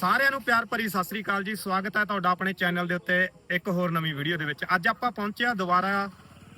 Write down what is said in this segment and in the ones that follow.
ਸਾਰਿਆਂ ਨੂੰ ਪਿਆਰ ਭਰੀ ਸਤਿ ਸ੍ਰੀ ਅਕਾਲ ਜੀ। ਸਵਾਗਤ ਹੈ ਤੁਹਾਡਾ ਆਪਣੇ ਚੈਨਲ ਦੇ ਉੱਤੇ ਇੱਕ ਹੋਰ ਨਵੀਂ ਵੀਡੀਓ ਦੇ ਵਿੱਚ। ਅੱਜ ਆਪਾਂ ਪਹੁੰਚੇ ਦੁਬਾਰਾ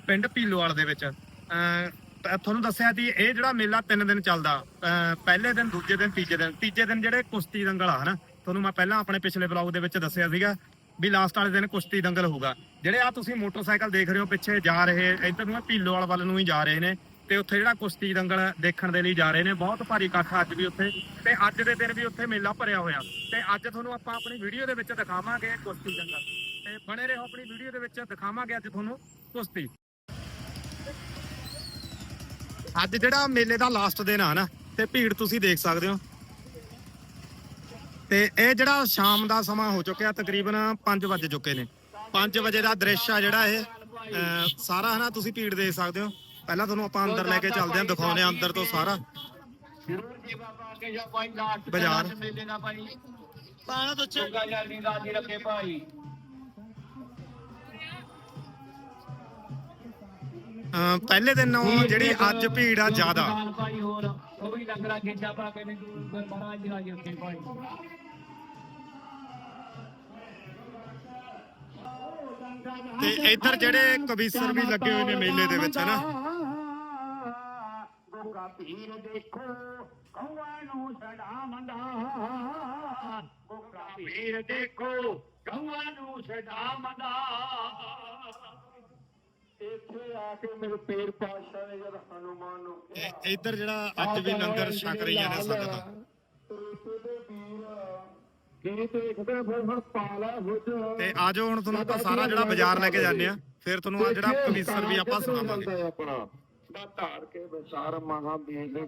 ਪਿੰਡ ਭੀਲੋਵਾਲ ਦੇ ਵਿੱਚ। ਤੁਹਾਨੂੰ ਦੱਸਿਆ ਸੀ, ਇਹ ਜਿਹੜਾ ਮੇਲਾ ਤਿੰਨ ਦਿਨ ਚੱਲਦਾ ਅਮ ਪਹਿਲੇ ਦਿਨ, ਦੂਜੇ ਦਿਨ, ਤੀਜੇ ਦਿਨ। ਤੀਜੇ ਦਿਨ ਜਿਹੜੇ ਕੁਸ਼ਤੀ ਦੰਗਲ ਆ, ਹਨਾ? ਤੁਹਾਨੂੰ ਮੈਂ ਪਹਿਲਾਂ ਆਪਣੇ ਪਿਛਲੇ ਬਲੌਗ ਦੇ ਵਿੱਚ ਦੱਸਿਆ ਸੀਗਾ ਵੀ ਲਾਸਟ ਵਾਲੇ ਦਿਨ ਕੁਸ਼ਤੀ ਦੰਗਲ ਹੋਊਗਾ। ਜਿਹੜੇ ਆ ਤੁਸੀਂ ਮੋਟਰਸਾਈਕਲ ਦੇਖ ਰਹੇ ਹੋ, ਪਿੱਛੇ ਜਾ ਰਹੇ, ਇੱਧਰ ਨੂੰ ਇਹ ਭੀਲੋਵਾਲ ਵੱਲ ਨੂੰ ਹੀ ਜਾ ਰਹੇ ਨੇ। ਤੇ ਉੱਥੇ ਜਿਹੜਾ ਕੁਸ਼ਤੀ ਦੰਗਲ ਦੇਖਣ ਦੇ ਲਈ ਜਾ ਰਹੇ ਨੇ ਬਹੁਤ ਭਾਰੀ ਇਕੱਠ ਅੱਜ ਵੀ ਉੱਥੇ ਤੇ ਅੱਜ ਦੇ ਦਿਨ ਵੀ ਉੱਥੇ ਮੇਲਾ ਭਰਿਆ ਹੋਇਆ। ਤੇ ਅੱਜ ਤੁਹਾਨੂੰ ਆਪਾਂ ਆਪਣੀ ਵੀਡੀਓ ਦੇ ਵਿੱਚ ਦਿਖਾਵਾਂਗੇ ਕੁਸ਼ਤੀ ਦੰਗਲ ਤੇ ਬਣੇ ਰਹੋ ਆਪਣੀ ਵੀਡੀਓ ਦੇ ਵਿੱਚ ਦਿਖਾਵਾਂਗੇ ਅੱਜ ਤੁਹਾਨੂੰ ਕੁਸ਼ਤੀ। ਅੱਜ ਜਿਹੜਾ ਮੇਲੇ ਦਾ ਲਾਸਟ ਦਿਨ ਆ ਨਾ ਤੇ ਭੀੜ ਤੁਸੀਂ ਦੇਖ ਸਕਦੇ ਹੋ। ਤੇ ਇਹ ਜਿਹੜਾ ਸ਼ਾਮ ਦਾ ਸਮਾਂ ਹੋ ਚੁੱਕਿਆ ਤਕਰੀਬਨ 5 ਵਜੇ ਚੁੱਕੇ ਨੇ। 5 ਵਜੇ ਦਾ ਦ੍ਰਿਸ਼ ਆ ਜਿਹੜਾ ਇਹ ਅਹ, ਸਾਰਾ ਹਨਾ ਤੁਸੀਂ ਭੀੜ ਦੇਖ ਸਕਦੇ ਹੋ। ਪਹਿਲਾਂ ਤੁਹਾਨੂੰ ਆਪਾਂ ਅੰਦਰ ਲੈ ਕੇ ਚੱਲਦੇ ਹਾਂ ਦਿਖਾਉਂਦੇ ਹਾਂ ਅੰਦਰ ਤੋਂ ਸਾਰਾ। ਜ਼ਰੂਰ ਜੀ ਬਾਬਾ ਅੱਗੇ ਜਾ ਭਾਈ ਲਾਟ ਬਾਜ਼ਾਰ। ਮੇਲੇ ਦਾ ਭਾਈ ਪਾਣਾ ਤੋਂ ਚੰਗਾ ਜਲਦੀ ਰਾਜੀ ਰੱਖੇ ਭਾਈ। ਪਹਿਲੇ ਦਿਨ ਨਾਲੋਂ ਜਿਹੜੀ ਅੱਜ ਭੀੜ ਆ ਜ਼ਿਆਦਾ। ਦੁਕਾਨ ਭਾਈ ਹੋਰ ਉਹ ਵੀ ਲੰਗਰਾ ਖੇਚਾ ਪਾ ਕੇ ਨੇ ਦੂਰ ਮਹਾਰਾਜ ਜੀ ਰਾਜੀ ਰੱਖੇ ਭਾਈ। ਤੇ ਇੱਧਰ ਜਿਹੜੇ ਕਵੀਸਰ ਵੀ ਲੱਗੇ ਹੋਏ ਨੇ ਮੇਲੇ ਦੇ ਵਿੱਚ ਹਨਾ? ਪੀਰ ਦੇਖੋ ਕੌਆਂ ਨੂੰ ਛਡਾਵੰਦਾ ਗੋਗਾ ਪੀਰ ਦੇਖੋ ਕੌਆਂ ਨੂੰ ਛਡਾਵੰਦਾ ਇੱਥੇ ਆ ਕੇ ਮੇਰੇ ਪੀਰ ਪਾਸ਼ਾ ਨੇ ਜਦ ਹਨੂਮਾਨ ਨੂੰ ਇਹ- ਇੱਧਰ ਜਿਹੜਾ ਅੱਜ ਵੀ ਲੰਗਰ ਛਕ ਰਹੀਆਂ ਨੇ ਸੰਗਤਾਂ ਕੀ ਦੇਖਦੇ ਫਿਰ ਹੁਣ ਪਾਲਾ ਹੁਜ ਤੇ ਆਜੋ ਹੁਣ ਤੁਹਾਨੂੰ ਆਪਾਂ ਸਾਰਾ ਜਿਹੜਾ ਬਾਜ਼ਾਰ ਲੈ ਕੇ ਜਾਂਦੇ ਆ ਫਿਰ ਤੁਹਾਨੂੰ ਆ ਜਿਹੜਾ ਕਵੀਸਰ ਵੀ ਆਪਾਂ ਸੁਣਾਵਾਂਗੇ। ਆਪਣਾ। ਦਾ ਧਾਰ ਕੇ ਵਿਚਾਰ ਮਹਾ ਬੀਜ ਦੇ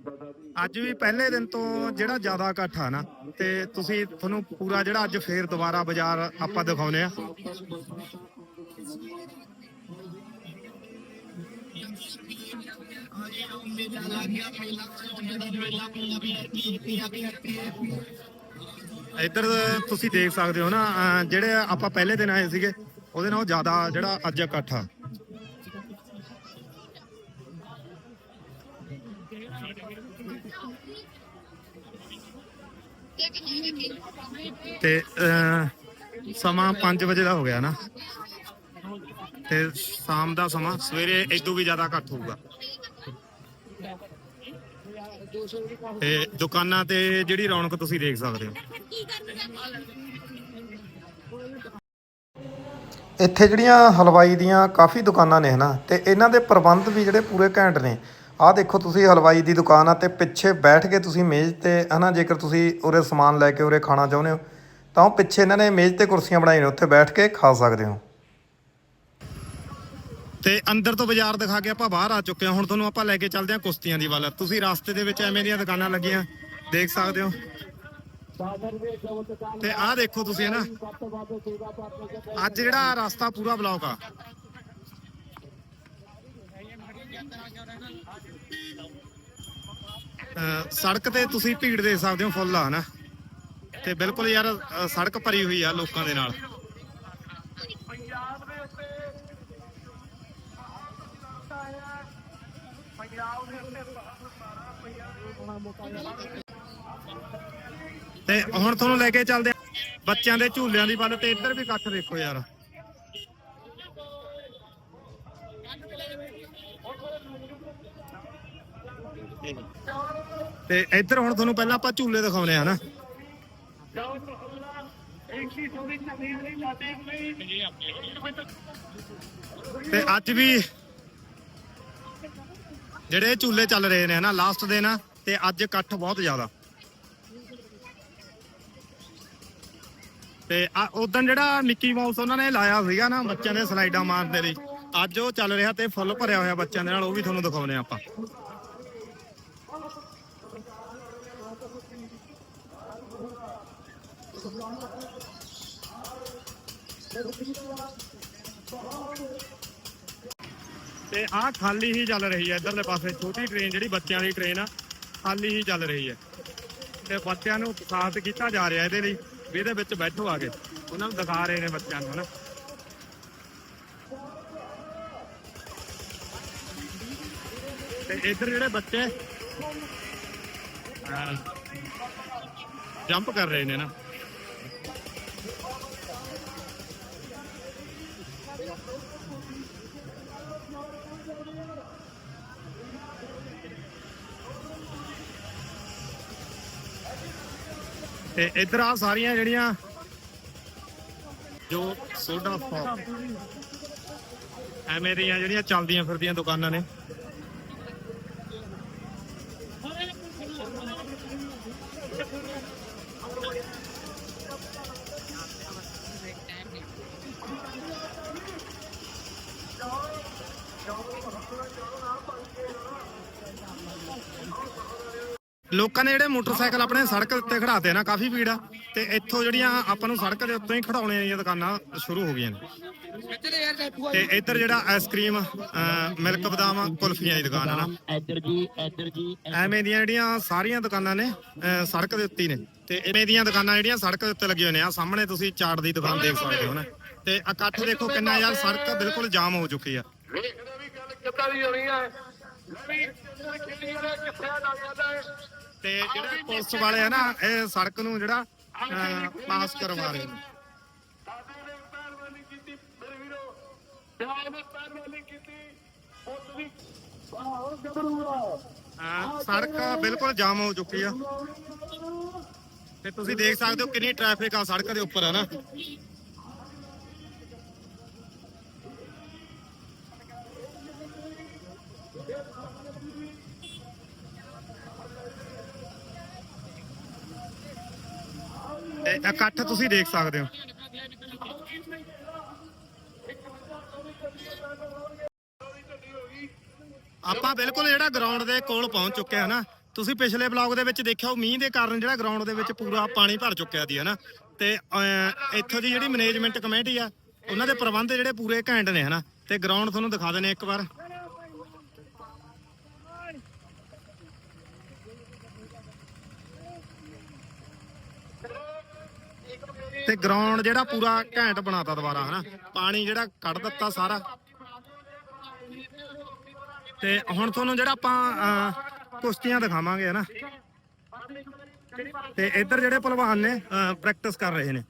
ਅੱਜ ਵੀ ਪਹਿਲੇ ਦਿਨ ਤੋਂ ਜਿਹੜਾ ਜ਼ਿਆਦਾ ਇਕੱਠ ਆ ਨਾ, ਤੇ ਤੁਸੀਂ ਤੁਹਾਨੂੰ ਪੂਰਾ ਜਿਹੜਾ ਅੱਜ ਫੇਰ ਦੁਬਾਰਾ ਬਾਜ਼ਾਰ ਆਪਾਂ ਦਿਖਾਉਨੇ ਆ। ਇੱਧਰ ਤੁਸੀਂ ਦੇਖ ਸਕਦੇ ਹੋ ਨਾ ਜਿਹੜੇ ਆਪਾਂ ਪਹਿਲੇ ਦਿਨ ਆਏ ਸੀਗੇ, ਉਹਦੇ ਨਾਲ ਜ਼ਿਆਦਾ ਜਿਹੜਾ ਅੱਜ ਇਕੱਠ ਆ। ਤੇ ਸਮਾਂ 5 ਵਜੇ ਦਾ ਹੋ ਗਿਆ ਨਾ। ਤੇ ਸ਼ਾਮ ਦਾ ਸਮਾਂ ਸਵੇਰੇ ਇਦੋਂ ਵੀ ਜ਼ਿਆਦਾ ਘੱਟ ਹੋਊਗਾ। ਤੇ ਦੁਕਾਨਾਂ ਤੇ ਜਿਹੜੀ ਰੌਣਕ ਤੁਸੀਂ ਦੇਖ ਸਕਦੇ ਹੋ। ਇੱਥੇ ਜਿਹੜੀਆਂ ਹਲਵਾਈ ਦੀਆਂ ਕਾਫੀ ਦੁਕਾਨਾਂ ਨੇ ਹਨਾ, ਤੇ ਇਹਨਾਂ ਦੇ ਪ੍ਰਬੰਧ ਵੀ ਜਿਹੜੇ ਪੂਰੇ ਘੈਂਟ ਨੇ। ਆਹ ਦੇਖੋ ਤੁਸੀਂ ਹਲਵਾਈ ਦੀ ਦੁਕਾਨ ਆ ਤੇ ਪਿੱਛੇ ਬੈਠ ਕੇ ਤੁਸੀਂ ਮੇਜ਼ ਤੇ ਹਨਾ ਜੇਕਰ ਤੁਸੀਂ ਉਰੇ ਸਮਾਨ ਲੈ ਕੇ ਉਰੇ ਖਾਣਾ ਚਾਹੁੰਦੇ ਹੋ, ਤਾਂ ਉਹ ਪਿੱਛੇ ਇਹਨਾਂ ਨੇ ਮੇਜ਼ ਤੇ ਕੁਰਸੀਆਂ ਬਣਾਈਆਂ ਨੇ, ਉੱਥੇ ਬੈਠ ਕੇ ਖਾ ਸਕਦੇ ਹੋ। ਤੇ ਅੰਦਰ ਤੋਂ ਬਾਜ਼ਾਰ ਦਿਖਾ ਕੇ ਆਪਾਂ ਬਾਹਰ ਆ ਚੁੱਕੇ ਹਾਂ। ਹੁਣ ਤੁਹਾਨੂੰ ਆਪਾਂ ਲੈ ਕੇ ਚੱਲਦੇ ਹਾਂ ਕੁਸ਼ਤੀਆਂ ਦੀ ਵੱਲ। ਤੁਸੀਂ ਰਸਤੇ ਦੇ ਵਿੱਚ ਐਵੇਂ ਦੀਆਂ ਦੁਕਾਨਾਂ ਲੱਗੀਆਂ, ਦੇਖ ਸਕਦੇ ਹੋ। ਤੇ ਆਹ ਦੇਖੋ ਤੁਸੀਂ ਨਾ, ਅੱਜ ਜਿਹੜਾ ਰਸਤਾ ਪੂਰਾ ਬਲੌਕ ਆ। ਸੜਕ ਤੇ ਤੁਸੀਂ ਭੀੜ ਦੇਖ ਸਕਦੇ ਹੋ ਫੁੱਲ ਆ ਨਾ ਤੇ ਬਿਲਕੁਲ ਯਾਰ ਸੜਕ ਭਰੀ ਹੋਈ ਆ ਲੋਕਾਂ ਦੇ ਨਾਲ। ਪੰਜਾਬ ਦੇ ਉੱਤੇ ਪੰਜਾਬ ਦੇ ਉੱਤੇ ਤੇ ਹੁਣ ਤੁਹਾਨੂੰ ਲੈ ਕੇ ਚੱਲਦੇ ਬੱਚਿਆਂ ਦੇ ਝੂਲਿਆਂ ਦੀ ਵੱਲ ਤੇ ਇੱਧਰ ਵੀ ਇਕੱਠ ਦੇਖੋ ਯਾਰ। ਤੇ ਇੱਧਰ ਹੁਣ ਤੁਹਾਨੂੰ ਪਹਿਲਾਂ ਆਪਾਂ ਝੂਲੇ ਦਿਖਾਉਣੇ ਆ ਨਾ ਤੇ ਅੱਜ ਵੀ ਜਿਹੜੇ ਝੂਲੇ ਚੱਲ ਰਹੇ ਨੇ ਨਾ ਲਾਸਟ ਦੇ ਨਾ, ਤੇ ਅੱਜ ਇਕੱਠ ਬਹੁਤ ਜ਼ਿਆਦਾ। ਤੇ ਉਦੋਂ ਜਿਹੜਾ ਮਿੱਕੀ ਮਾਊਸ ਉਹਨਾਂ ਨੇ ਲਾਇਆ ਸੀਗਾ ਨਾ, ਬੱਚਿਆਂ ਦੇ ਸਲਾਈਡਾਂ ਮਾਰਨ ਦੇ ਲਈ, ਅੱਜ ਉਹ ਚੱਲ ਰਿਹਾ ਤੇ ਫੁੱਲ ਭਰਿਆ ਹੋਇਆ ਬੱਚਿਆਂ ਦੇ ਨਾਲ, ਉਹ ਵੀ ਤੁਹਾਨੂੰ ਦਿਖਾਉਨੇ ਆਪਾਂ। ਤੇ ਆਹ ਖਾਲੀ ਹੀ ਚੱਲ ਰਹੀ ਹੈ ਇਧਰਲੇ ਪਾਸੇ, ਛੋਟੀ ਟ੍ਰੇਨ ਜਿਹੜੀ ਬੱਚਿਆਂ ਦੀ ਟ੍ਰੇਨ ਆ, ਖਾਲੀ ਹੀ ਚੱਲ ਰਹੀ ਹੈ। ਤੇ ਬੱਚਿਆਂ ਨੂੰ ਉਤਸ਼ਾਹਿਤ ਕੀਤਾ ਜਾ ਰਿਹਾ ਇਹਦੇ ਲਈ, ਵੀ ਇਹਦੇ ਵਿੱਚ ਬੈਠੋ ਆ ਕੇ ਉਹਨਾਂ ਨੂੰ ਦਿਖਾ ਰਹੇ ਨੇ ਬੱਚਿਆਂ ਨੂੰ, ਹਨਾ। ਤੇ ਇੱਧਰ ਜਿਹੜੇ ਬੱਚੇ ਜੰਪ ਕਰ ਰਹੇ ਨੇ ਨਾ। ਤੇ ਇੱਧਰ ਆ ਸਾਰੀਆਂ ਜਿਹੜੀਆਂ ਜੋ ਸੋਡਾ ਫੌਕ ਐਵੇਂ ਦੀਆਂ ਜਿਹੜੀਆਂ ਚੱਲਦੀਆਂ ਫਿਰਦੀਆਂ ਦੁਕਾਨਾਂ ਨੇ। ਲੋਕਾਂ ਨੇ ਜਿਹੜੇ ਮੋਟਰਸਾਈਕਲ ਆਪਣੇ ਸੜਕ ਉੱਤੇ ਖੜਾਤੇ ਨਾ, ਕਾਫੀ ਭੀੜ ਆ। ਤੇ ਇੱਥੋਂ ਜਿਹੜੀਆਂ ਆਪਾਂ ਨੂੰ ਸੜਕ ਦੇ ਉੱਤੇ ਹੀ ਖੜਾਉਣੇ ਦੀਆਂ ਦੁਕਾਨਾਂ ਸ਼ੁਰੂ ਹੋ ਗਈਆਂ ਨੇ। ਤੇ ਇੱਧਰ ਜਿਹੜਾ ਆਈਸਕ੍ਰੀਮ ਮਿਲਕ ਬਦਾਮ ਕੁਲਫੀਆਂ ਦੀ ਦੁਕਾਨ ਹੈ ਨਾ। ਇੱਧਰ ਜੀ ਇੱਧਰ ਜੀ ਐਵੇਂ ਦੀਆਂ ਜਿਹੜੀਆਂ ਸਾਰੀਆਂ ਦੁਕਾਨਾਂ ਨੇ ਸੜਕ ਦੇ ਉੱਤੇ ਹੀ ਨੇ। ਤੇ ਐਵੇਂ ਦੀਆਂ ਦੁਕਾਨਾਂ ਜਿਹੜੀਆਂ ਸੜਕ ਦੇ ਉੱਤੇ ਲੱਗੀਆਂ ਨੇ ਆ ਸਾਹਮਣੇ ਤੁਸੀਂ ਚਾਟ ਦੀ ਦੁਕਾਨ ਦੇਖ ਸਕਦੇ ਹੋ ਨਾ। ਤੇ ਇਕੱਠ ਦੇਖੋ ਕਿੰਨਾ ਯਾਰ ਸੜਕ ਬਿਲਕੁਲ ਜਾਮ ਹੋ ਚੁੱਕੀ ਆ। ਤੇ ਜਿਹੜੇ ਪੁਲਿਸ ਵਾਲੇ ਆ ਨਾ ਇਹ ਸੜਕ ਨੂੰ ਜਿਹੜਾ ਪਾਸ ਕਰਵਾ ਰਹੇ ਨੇ। ਅਹ, ਸੜਕ ਬਿਲਕੁਲ ਜਾਮ ਹੋ ਚੁੱਕੀ ਆ। ਤੇ ਤੁਸੀਂ ਦੇਖ ਸਕਦੇ ਹੋ ਕਿੰਨੀ ਟ੍ਰੈਫਿਕ ਆ ਸੜਕ ਦੇ ਉੱਪਰ ਹੈ ਨਾ? ਇਕੱਠ ਤੁਸੀਂ ਦੇਖ ਸਕਦੇ ਹੋ। ਆਪਾਂ ਬਿਲਕੁਲ ਜਿਹੜਾ ਗਰਾਊਂਡ ਦੇ ਕੋਲ ਪਹੁੰਚ ਚੁੱਕੇ ਹਾਂ ਨਾ, ਤੁਸੀਂ ਪਿਛਲੇ ਬਲੌਗ ਦੇ ਵਿੱਚ ਦੇਖਿਆ ਉਹ ਮੀਂਹ ਦੇ ਕਾਰਨ ਜਿਹੜਾ ਗਰਾਊਂਡ ਦੇ ਵਿੱਚ ਪੂਰਾ ਪਾਣੀ ਭਰ ਚੁੱਕਿਆ ਸੀ, ਹਨਾ? ਤੇ ਇੱਥੋਂ ਦੀ ਜਿਹੜੀ ਮੈਨੇਜਮੈਂਟ ਕਮੇਟੀ ਆ, ਉਹਨਾਂ ਦੇ ਪ੍ਰਬੰਧ ਜਿਹੜੇ ਪੂਰੇ ਘੈਂਟ ਨੇ, ਹਨਾ? ਤੇ ਗਰਾਊਂਡ ਤੁਹਾਨੂੰ ਦਿਖਾ ਦਿੰਦੇ ਇੱਕ ਵਾਰ। ਤੇ ਗਰਾਊਂਡ ਜਿਹੜਾ ਪੂਰਾ ਘੈਂਟ ਬਣਾਤਾ ਦੁਬਾਰਾ, ਹਨਾ? ਪਾਣੀ ਜਿਹੜਾ ਕੱਢ ਦਿੱਤਾ ਸਾਰਾ। ਤੇ ਹੁਣ ਤੁਹਾਨੂੰ ਜਿਹੜਾ ਆਪਾਂ ਅਹ, ਕੁਸ਼ਤੀਆਂ ਦਿਖਾਵਾਂਗੇ ਹਨਾ ਤੇ ਇੱਧਰ ਜਿਹੜੇ ਪਹਿਲਵਾਨ ਨੇ ਪ੍ਰੈਕਟਿਸ ਕਰ ਰਹੇ ਨੇ।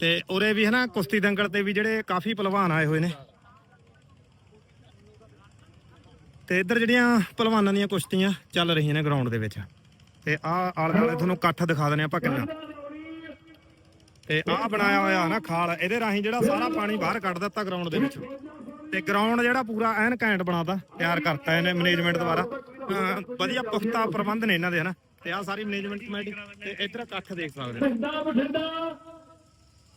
ਤੇ ਉਰੇ ਵੀ ਹਨਾ ਕੁਸ਼ਤੀ ਦੰਗਲ ਤੇ ਵੀ ਜਿਹੜੇ ਕਾਫੀ ਪਹਿਲਵਾਨ ਆਏ ਹੋਏ ਨੇ। ਤੇ ਇੱਧਰ ਜਿਹੜੀਆਂ ਪਹਿਲਵਾਨਾਂ ਦੀਆਂ ਕੁਸ਼ਤੀਆਂ ਚੱਲ ਰਹੀਆਂ ਨੇ ਗਰਾਊਂਡ ਦੇ ਵਿੱਚ। ਤੇ ਆਹ ਆਲੇ ਦੁਆਲੇ ਤੁਹਾਨੂੰ ਇਕੱਠ ਦਿਖਾ ਦਿੰਦੇ ਆਪਾਂ ਕਿੰਨਾ। ਤੇ ਆਹ ਬਣਾਇਆ ਹੋਇਆ ਨਾ ਖਾਲ, ਇਹਦੇ ਰਾਹੀਂ ਜਿਹੜਾ ਸਾਰਾ ਪਾਣੀ ਬਾਹਰ ਕੱਢ ਦਿੱਤਾ ਗਰਾਊਂਡ ਦੇ ਵਿੱਚ। ਤੇ ਗਰਾਊਂਡ ਜਿਹੜਾ ਪੂਰਾ ਐਨ ਘੈਂਟ ਬਣਾਤਾ, ਤਿਆਰ ਕਰਤਾ ਇਹਨੇ ਮੈਨੇਜਮੈਂਟ ਦੁਆਰਾ। ਵਧੀਆ ਪੁਖਤਾ ਪ੍ਰਬੰਧ ਨੇ ਇਹਨਾਂ ਦੇ, ਹਨਾ? ਤੇ ਆਹ ਸਾਰੀ ਮੈਨੇਜਮੈਂਟ ਕਮੇਟੀ ਤੇ ਇੱਧਰ ਕੱਖ ਦੇਖ ਸਕਦੇ ਹੋ ਪਿੰਡਾ ਬਠਿੰਡਾ,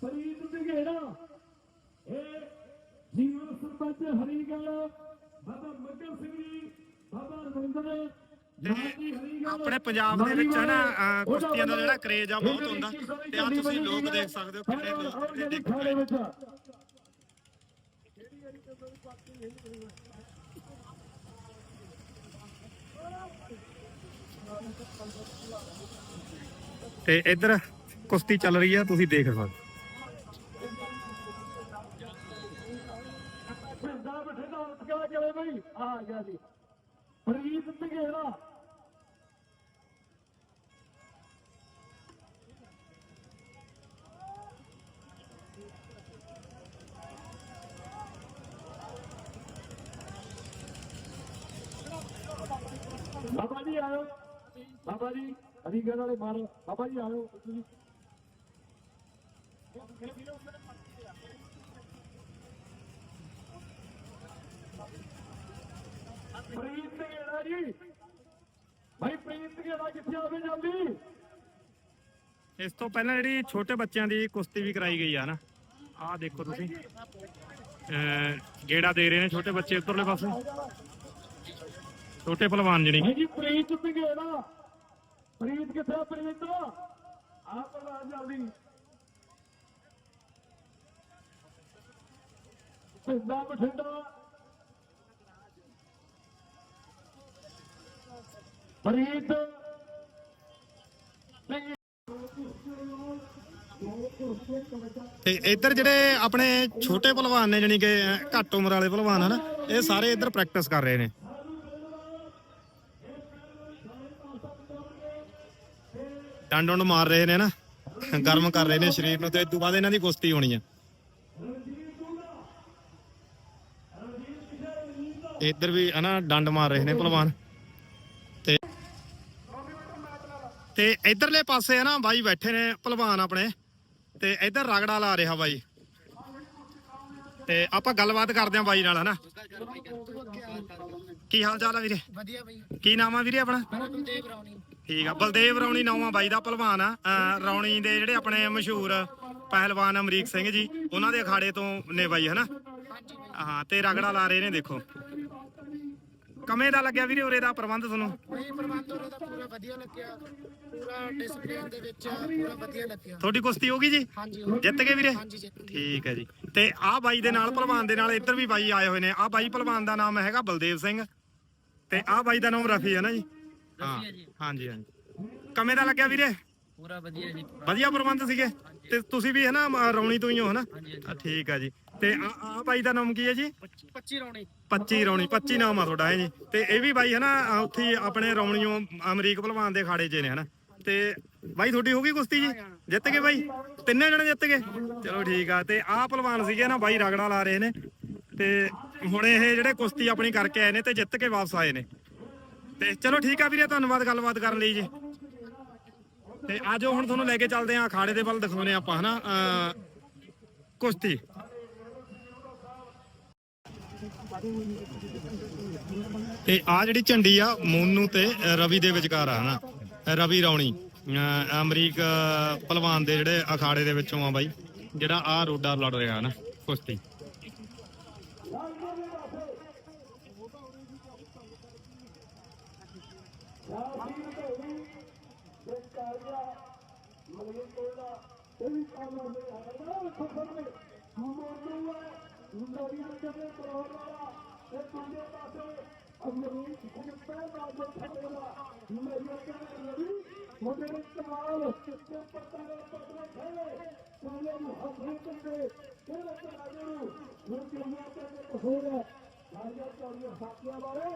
ਫਰੀਦ ਦਿਘੇੜਾ ਇਹ ਜੀਵਨ ਸਰਪੰਚ ਹਰੀਗਲ ਬਾਬਾ ਮੱਗਰ ਸਿੰਘ ਜੀ, ਬਾਬਾ ਰਵਿੰਦਰ ਆਪਣੇ ਪੰਜਾਬ ਦੇ ਵਿੱਚ ਹਨਾ ਅਹ ਕੁਸ਼ਤੀਆਂ ਦਾ ਜਿਹੜਾ ਕਰੇਜ ਆ ਬਹੁਤ ਹੁੰਦਾ। ਤੇ ਆ ਤੁਸੀਂ ਲੋਕ ਦੇਖ ਸਕਦੇ ਹੋ ਕਿੰਨੇ ਲੋਕ ਇੱਥੇ ਦੇਖਣ ਆਏ ਨੇ। ਤੇ ਇੱਧਰ ਕੁਸ਼ਤੀ ਚੱਲ ਰਹੀ ਆ ਤੁਸੀਂ ਦੇਖ ਸਕਦੇ ਹੋ। ਪਿੰਡਾ ਬਠਿੰਡਾ ਉੱਠ ਕੇ ਚਲੇ ਬਈ? ਆ ਗਿਆ ਜੀ। ਫਰੀਦ ਦਿਘੇੜਾ ਬਾਬਾ ਬਾਬਾ ਜੀ ਹਰੀਗੜ ਵਾਲੇ ਮਾਰੋ ਬਾਬਾ ਜੀ ਆਇਓ ਤੁਸੀਂ ਪ੍ਰੀਤ ਦਿਘੇੜਾ ਜੀ। ਭਾਈ ਪ੍ਰੀਤ ਦਿਘੇੜਾ ਕਿੱਥੇ ਆਵੇ ਜਲਦੀ। ਇਸ ਤੋਂ ਪਹਿਲਾਂ ਜਿਹੜੀ ਛੋਟੇ ਬੱਚਿਆਂ ਦੀ ਕੁਸ਼ਤੀ ਵੀ ਕਰਾਈ ਗਈ ਆ ਨਾ ਆਹ ਦੇਖੋ ਤੁਸੀਂ। ਗੇੜਾ ਦੇ ਰਹੇ ਨੇ ਛੋਟੇ ਬੱਚੇ ਉੱਪਰਲੇ ਪਾਸੇ। ਛੋਟੇ ਪਹਿਲਵਾਨ ਜਿਹੜੀ ਭਾਈ ਜੀ ਪ੍ਰੀਤ ਦਿਘੇੜਾ ਪ੍ਰੀਤ ਕਿੱਥੇ ਪ੍ਰੀਤ ਆ ਪੜਾ ਜਲਦੀ ਪਿੰਡਾ ਬਠਿੰਡਾ। ਪ੍ਰੀਤ ਤੇ ਇੱਧਰ ਜਿਹੜੇ ਆਪਣੇ ਛੋਟੇ ਪਹਿਲਵਾਨ ਨੇ ਜਾਨੀ ਕਿ ਘੱਟ ਉਮਰ ਵਾਲੇ ਪਹਿਲਵਾਨ ਹਨ, ਇਹ ਸਾਰੇ ਇੱਧਰ ਪ੍ਰੈਕਟਿਸ ਕਰ ਰਹੇ ਨੇ। ਡੰਡ ਡੁੰਡ ਮਾਰ ਰਹੇ ਨੇ ਨਾ। ਗਰਮ ਕਰ ਰਹੇ ਨੇ ਸਰੀਰ ਨੂੰ ਤੇ ਇਸ ਤੋਂ ਬਾਅਦ ਇਹਨਾਂ ਦੀ ਕੁਸ਼ਤੀ ਹੋਣੀ ਆ। ਇੱਧਰ ਵੀ ਹਨਾ ਡੰਡ ਮਾਰ ਰਹੇ ਨੇ ਪਹਿਲਵਾਨ ਤੇ ਤੇ ਇਧਰਲੇ ਪਾਸੇ ਹੈ ਨਾ ਬਾਈ ਬੈਠੇ ਨੇ ਪਹਿਲਵਾਨ ਆਪਣੇ। ਤੇ ਇੱਧਰ ਰਗੜਾ ਲਾ ਰਿਹਾ ਬਾਈ। ਤੇ ਆਪਾਂ ਗੱਲਬਾਤ ਕਰਦੇ ਆਂ ਬਾਈ ਨਾਲ ਹਨਾ। ਕੀ ਹਾਲ ਚਾਲ ਆ ਵੀਰੇ? ਵਧੀਆ ਬਈ। ਕੀ ਨਾਮ ਆ ਵੀਰੇ ਆਪਣਾ? ਠੀਕ ਆ। ਬਲਦੇਵ ਰੌਣੀ ਨਾਵਾਂ ਬਾਈ ਦਾ ਪਹਿਲਵਾਨ ਆ। ਅਹ ਰੌਣੀ ਦੇ ਜਿਹੜੇ ਆਪਣੇ ਮਸ਼ਹੂਰ ਪਹਿਲਵਾਨ ਅਮਰੀਕ ਸਿੰਘ ਜੀ ਉਹਨਾਂ ਦੇ ਅਖਾੜੇ ਤੋਂ ਨੇ ਬਾਈ ਹਨਾ? ਹਾਂ ਤੇ ਰਗੜਾ ਲਾ ਰਹੇ ਨੇ ਦੇਖੋ। ਕਮੇ ਦਾ ਲੱਗਿਆ ਵੀਰੇ ਉਰੇ ਦਾ ਪ੍ਰਬੰਧ ਤੁਹਾਨੂੰ? ਬਈ ਪ੍ਰਬੰਧ ਉਰੇ ਦਾ ਪੂਰਾ ਵਧੀਆ ਲੱਗਿਆ। ਪੂਰਾ ਡਿਸਪਲਿਨ ਦੇ ਵਿੱਚ ਪੂਰਾ ਵਧੀਆ ਲੱਗਿਆ। ਤੁਹਾਡੀ ਕੁਸ਼ਤੀ ਹੋ ਗਈ ਜੀ? ਹਾਂਜੀ ਹੋ- ਜਿੱਤ ਗਏ ਵੀਰੇ? ਹਾਂਜੀ। ਠੀਕ ਹੈ ਜੀ। ਤੇ ਆਹ ਬਾਈ ਦੇ ਨਾਲ ਪਹਿਲਵਾਨ ਦੇ ਨਾਲ ਇੱਧਰ ਵੀ ਬਾਈ ਆਏ ਹੋਏ ਨੇ। ਆਹ ਬਾਈ ਪਹਿਲਵਾਨ ਦਾ ਨਾਮ ਹੈਗਾ ਬਲਦੇਵ ਸਿੰਘ। ਤੇ ਆਹ ਬਾਈ ਦਾ ਨਾਮ ਰਫੀ ਹੈ ਨਾ ਜੀ? ਹਾਂ ਹਾਂਜੀ ਹਾਂਜੀ। ਕਮੇ ਦਾ ਲੱਗਿਆ ਵੀਰੇ? ਪੂਰਾ ਵਧੀਆ ਜੀ ਵਧੀਆ ਪ੍ਰਬੰਧ ਸੀਗੇ? ਤੇ ਤੁਸੀਂ ਵੀ ਹੈ ਨਾ ਅਮ, ਰੌਣੀ ਤੋਂ ਹੀ ਹੋ ਹਨਾ? ਆ, ਠੀਕ ਹੈ ਜੀ। ਤੇ ਆ ਬਾਈ ਦਾ ਨਾਮ ਕੀ ਹੈ ਜੀ? 25 ਰਾਉਣੀ 25 ਰੌਣੀ 25 ਨਾਮ ਆ ਤੁਹਾਡਾ ਹੈ ਜੀ। ਤੇ ਇਹ ਵੀ ਬਾਈ ਹੈ ਨਾ ਆ, ਉੱਥੇ ਹੀ ਆਪਣੇ ਰੌਣੀਓ ਅਮਰੀਕ ਭਲਵਾਨ ਦੇ ਖਾੜੇ 'ਚ ਨੇ ਹਨਾ। ਤੇ ਬਾਈ ਤੁਹਾਡੀ ਹੋ ਗਈ ਕੁਸ਼ਤੀ ਜੀ? ਜਿੱਤ ਗਏ ਬਾਈ? ਤਿੰਨੇ ਜਣੇ ਜਿੱਤ ਗਏ? ਚਲੋ ਠੀਕ ਆ। ਤੇ ਆਹ ਭਲਵਾਨ ਸੀਗੇ ਨਾ ਬਾਈ ਰਗੜਾ ਲਾ ਰਹੇ ਨੇ। ਤੇ ਹੁਣ ਇਹ ਜਿਹੜੇ ਕੁਸ਼ਤੀ ਆਪਣੀ ਕਰਕੇ ਆਏ ਨੇ ਤੇ ਜਿੱਤ ਕੇ ਵਾਪਸ ਆਏ ਨੇ। ਤੇ ਚਲੋ ਠੀਕ ਆ ਵੀਰੇ ਧੰਨਵਾਦ ਗੱਲਬਾਤ ਕਰਨ ਲਈ ਜੀ। ਤੇ ਆਜੋ ਹੁਣ ਤੁਹਾਨੂੰ ਲੈ ਕੇ ਚੱਲਦੇ ਆ ਅਖਾੜੇ ਦੇ ਵੱਲ ਦਿਖਾਉਨੇ ਆਪਾਂ ਹਨਾ? ਅਹ, ਕੁਸ਼ਤੀ। ਤੇ ਆ ਜਿਹੜੀ ਝੰਡੀ ਆ ਮੋਨੂ ਤੇ ਰਵੀ ਦੇ ਵਿਚਕਾਰ ਆ ਹਨਾ? ਰਵੀ ਰੌਣੀ ਅ, ਅਮਰੀਕ ਅ, ਪਹਿਲਵਾਨ ਦੇ ਜਿਹੜੇ ਅਖਾੜੇ ਦੇ ਵਿੱਚੋਂ ਆ ਬਾਈ ਜਿਹੜਾ ਆ ਰੋਡਾ ਲੜ ਰਿਹਾ ਹਨਾ? ਕੁਸ਼ਤੀ। ਰਾਜੀਰ ਢੋਲੀ ਤੇ ਕਾਰਿਆ ਮਲਕ ਟੋਲਾ ਇਹ ਵੀ ਕੰਮ ਹੁੰਦੇ ਹਨ ਨਾ ਵੇਖੋ ਸਾਹਮਣੇ ਮੋਨੂ ਹੈ ਨਰੀਆ ਜਗੇ ਕਰੋੜ ਵਾਲਾ ਤੇ ਦੂਜੇ ਪਾਸੇ ਅਮਰੀ ਗੁਪਤਾ ਬਾਬਾ ਫੜੇਗਾ ਨਰੀਆ ਜਗੇ ਨਰੀ ਮੁੰਡੇ ਕਮਾਲ ਕਿੱਥੇ ਪਤਾ ਨਹੀਂ ਪਤਾ ਖੇਲੇ ਸਾਰੇ ਮੁਹੱਬੇ ਕੰਦੇ ਕਿਹੜਾ ਕਰਾ ਦੇ ਨੂੰ ਮੁੰਡੇ ਨੂੰ ਤੇ ਕਸੂਰ ਹੈ ਰਾਜਾ ਚੌਰੀ ਸਾਥੀਆਂ ਬਾਰੇ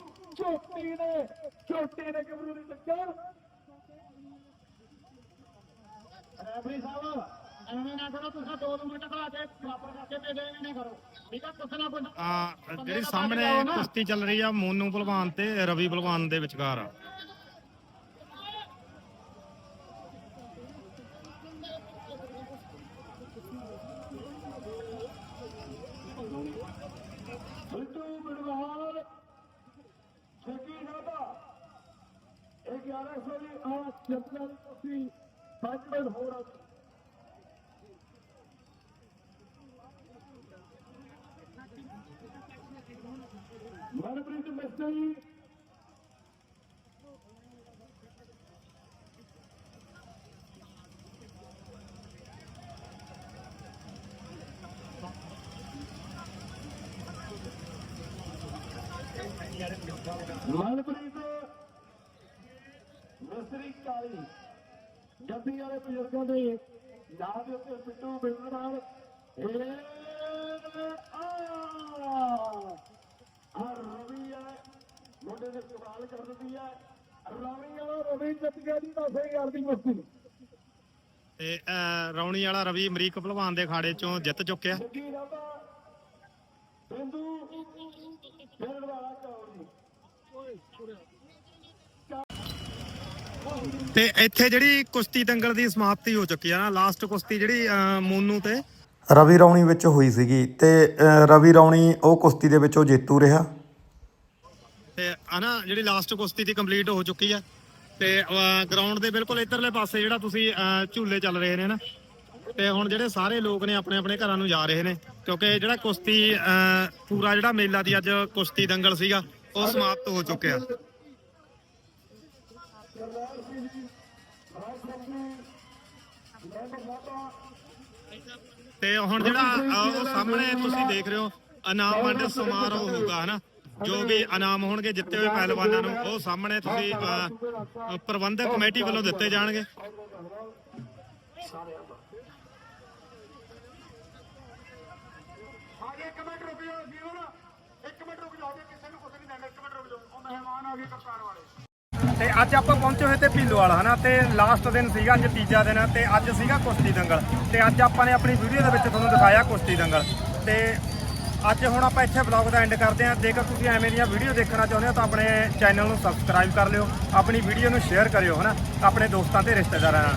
ਝੋਟੀ ਨੇ ਝੋਟੀ ਨੇ ਗੱਭਰੂ ਦੀ ਟੱਕਰ। ਰੈਫਰੀ ਸਾਹਿਬ ਐਵੇਂ ਨਾ ਕਰੋ ਤੁਸੀਂ ਦੋ ਨੰਬਰ ਟਕਰਾ ਕੇ ਬਰਾਬਰ ਕਰਕੇ ਦੇ ਦੇ ਐਵੇਂ ਨਾ ਕਰੋ। ਠੀਕ ਆ ਕੁਛ ਨਾ ਕੁਛ। ਆ ਜਿਹੜੀ ਸਾਹਮਣੇ ਕੁਸ਼ਤੀ ਚੱਲ ਰਹੀ ਆ ਮੋਨੂ ਪਹਿਲਵਾਨ ਤੇ ਰਵੀ ਪਹਿਲਵਾਨ ਦੇ ਵਿਚਕਾਰ। ਆ ਦੀ ਦੀ ਕੁਸ਼ਤੀ ਪੰਜ ਮਿੰਟ ਹੋਰ ਮਨਪ੍ਰੀਤ ਮਿਸਤਰੀ ਮਨਪ੍ਰੀਤ ਮਿਸਤਰੀ ਕਾਲੀ ਜੱਬੀ ਵਾਲੇ ਬਜ਼ੁਰਗਾਂ ਦੇ ਨਾਂ ਦੇ ਉੱਤੇ ਪਿੱਟੂ ਬਿੰਦਰ ਨਾਲ ਆ ਆ ਰਵੀ ਹੈ। ਮੁੰਡੇ ਨੇ ਸਵਾਲ ਕਰ ਦਿੱਤੀ ਹੈ। ਰਵੀ ਵਾਲਾ ਰਵੀ ਜਿੱਤ ਗਿਆ ਜੀ 10000 ਦੀ ਮਸਤੀ। ਤੇ ਰੌਣੀ ਵਾਲਾ ਰਵੀ ਅਮਰੀਕ ਪਹਿਲਵਾਨ ਦੇ ਅਖਾੜੇ ਚੋਂ ਜਿੱਤ ਚੁੱਕਿਆ। ਬਿੰਦੂ ਫਿਰ ਵਾਲਾ ਚੌੜੀ ਤੇ ਇੱਥੇ ਜਿਹੜੀ ਕੁਸ਼ਤੀ ਦੰਗਲ ਦੀ ਸਮਾਪਤੀ ਹੋ ਚੁੱਕੀ ਆ ਨਾ ਲਾਸਟ ਕੁਸ਼ਤੀ ਜਿਹੜੀ ਮੋਨੂ ਤੇ। ਰਵੀ ਰੌਣੀ ਵਿੱਚ ਹੋਈ ਸੀਗੀ ਤੇ ਅ, ਰਵੀ ਰੌਣੀ ਉਹ ਕੁਸ਼ਤੀ ਦੇ ਵਿੱਚ ਉਹ ਜੇਤੂ ਰਿਹਾ। ਤੇ ਆ ਨਾ ਜਿਹੜੀ ਲਾਸਟ ਕੁਸ਼ਤੀ ਦੀ ਕੰਪਲੀਟ ਹੋ ਚੁੱਕੀ ਆ। ਤੇ ਗਰਾਊਂਡ ਦੇ ਬਿਲਕੁਲ ਇਧਰਲੇ ਪਾਸੇ ਜਿਹੜਾ ਤੁਸੀਂ ਝੂਲੇ ਚੱਲ ਰਹੇ ਨੇ ਨਾ ਤੇ ਹੁਣ ਜਿਹੜੇ ਸਾਰੇ ਲੋਕ ਨੇ ਆਪਣੇ ਆਪਣੇ ਘਰਾਂ ਨੂੰ ਜਾ ਰਹੇ ਨੇ ਕਿਉਂਕਿ ਜਿਹੜਾ ਕੁਸ਼ਤੀ ਪੂਰਾ ਜਿਹੜਾ ਮੇਲਾ ਦੀ ਅੱਜ ਕੁਸ਼ਤੀ ਦੰਗਲ ਸੀਗਾ ਉਹ ਸਮਾਪਤ ਹੋ ਚੁੱਕਿਆ। ਤੇ ਹੁਣ ਜਿਹੜਾ ਉਹ ਸਾਹਮਣੇ ਤੁਸੀਂ ਦੇਖ ਰਹੇ ਹੋ ਇਨਾਮ ਵੰਡ ਸਮਾਰੋਹ ਹੋਊਗਾ ਹਨਾ? ਜੋ ਵੀ ਇਨਾਮ ਹੋਣਗੇ ਜਿੱਤੇ ਹੋਏ ਪਹਿਲਵਾਨਾਂ ਨੂੰ ਉਹ ਸਾਹਮਣੇ ਤੁਸੀਂ ਪ੍ਰਬੰਧਕ ਕਮੇਟੀ ਵੱਲੋਂ ਦਿੱਤੇ ਜਾਣਗੇ। ਆਗੇ ਇੱਕ ਮਿੰਟ ਰੁਕ ਜਾਓ ਜੀਵਨ ਇੱਕ ਮਿੰਟ ਰੁਕ ਜਾਓ ਕਿਸੇ ਨੂੰ ਕੁਝ ਨਹੀਂ ਦੇਣਾ ਇੱਕ ਮਿੰਟ ਰੁਕ ਜਾਓ। ਉਹ ਮਹਿਮਾਨ ਆ ਗਏ ਕਪਤਾਨ ਵਾਲੇ। ਤੇ ਅੱਜ ਆਪਾਂ ਪਹੁੰਚੇ ਹੋਏ ਤੇ ਭੀਲੋਵਾਲ ਹਨਾ? ਤੇ ਲਾਸਟ ਦਿਨ ਸੀਗਾ, ਅੱਜ ਤੀਜਾ ਦਿਨ ਤੇ ਅੱਜ ਸੀਗਾ ਕੁਸ਼ਤੀ ਦੰਗਲ। ਤੇ ਅੱਜ ਆਪਾਂ ਨੇ ਆਪਣੀ ਵੀਡੀਓ ਦੇ ਵਿੱਚ ਤੁਹਾਨੂੰ ਦਿਖਾਇਆ ਕੁਸ਼ਤੀ ਦੰਗਲ। ਤੇ ਅੱਜ ਹੁਣ ਆਪਾਂ ਇੱਥੇ ਵਲੌਗ ਦਾ ਐਂਡ ਕਰਦੇ ਹਾਂ। ਜੇਕਰ ਤੁਸੀਂ ਐਵੇਂ ਦੀਆਂ ਵੀਡੀਓ ਦੇਖਣਾ ਚਾਹੁੰਦੇ ਹੋ ਤਾਂ ਆਪਣੇ ਚੈਨਲ ਨੂੰ ਸਬਸਕ੍ਰਾਈਬ ਕਰ ਲਿਓ। ਆਪਣੀ ਵੀਡੀਓ ਨੂੰ ਸ਼ੇਅਰ ਕਰਿਓ, ਹਨਾ? ਆਪਣੇ ਦੋਸਤਾਂ ਤੇ ਰਿਸ਼ਤੇਦਾਰਾਂ ਨਾਲ।